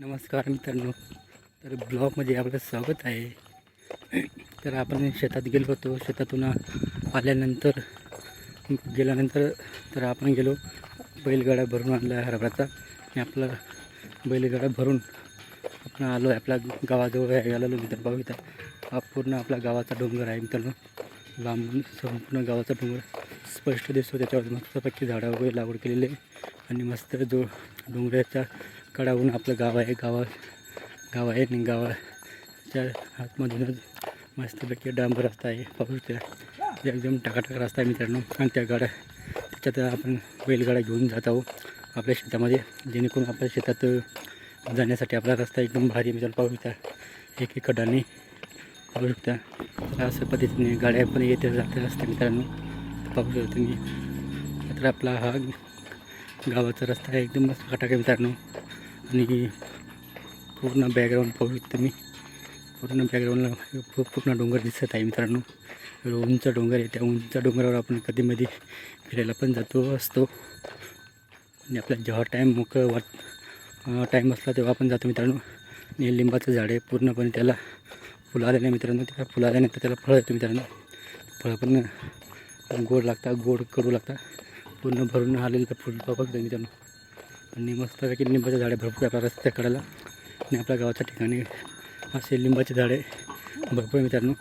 नमस्कार मित्रांनो. तर ब्लॉगमध्ये आपलं स्वागत आहे. तर आपण शेतात गेलो होतो. शेतातून आल्यानंतर गेल्यानंतर तर आपण गेलो बैलगाडा भरून आणला हरभराचा. आणि आपला बैलगाडा भरून आपण आलो आहे. आपल्या गावाजवळ आहे. आलेलो मित्र पाहू इथं हा पूर्ण आपला गावाचा डोंगर आहे मित्रांनो. लांबून संपूर्ण गावाचा डोंगर स्पष्ट दिसतो. त्याच्यावर मस्तपैकी झाडं वगैरे लागवड केलेली आहे. आणि मस्त जो डोंगराच्या कडाहून आपलं गाव आहे गावा गाव आहे आणि गावाच्या आतमधूनच मस्तपैकी डांबर रस्ता आहे पाहू त्या एकदम टाकाटाक रस्ता आहे मित्रांनो. आणि त्या गाड्या त्याच्यात आपण बैलगाड्या घेऊन जात आहोत आपल्या शेतामध्ये. जेणेकरून आपल्या शेतात जाण्यासाठी आपला रस्ता एकदम भारी मित्रांनो. पाहू शकता एक एक कडाने पाहू शकता अशा पद्धतीने गाड्या पण येते जाते रस्ते मित्रांनो. पाहू शकता तुम्ही तर आपला हा गावाचा रस्ता आहे. एकदम मस्त खटाका मित्रांनो. आणि पूर्ण बॅकग्राऊंड पाहू शकता तुम्ही. पूर्ण बॅकग्राऊंडला खूप पूर्ण डोंगर दिसत आहे मित्रांनो. उंच डोंगर आहे. त्या उंच डोंगरावर आपण कधीमध्ये फिरायला पण जातो असतो. आणि आपला जेव्हा टाईम मोकळं वाट टाईम असला तेव्हा आपण जातो मित्रांनो. आणि लिंबाचं झाड आहे. पूर्णपणे त्याला फुलं आले नाही मित्रांनो. त्या फुलं आल्यानंतर त्याला फळं येतं मित्रांनो. फळं पण गोड लागतात गोड करू लागतात. पूर्ण भरून आलेलं फुल बघतं मित्रांनो. आणि मस्तपैकी लिंबाचे झाडे भरपूर आपल्या रस्त्याकडेला आणि आपल्या गावाच्या ठिकाणी असे लिंबाचे झाडे भरपूर मित्रांनो.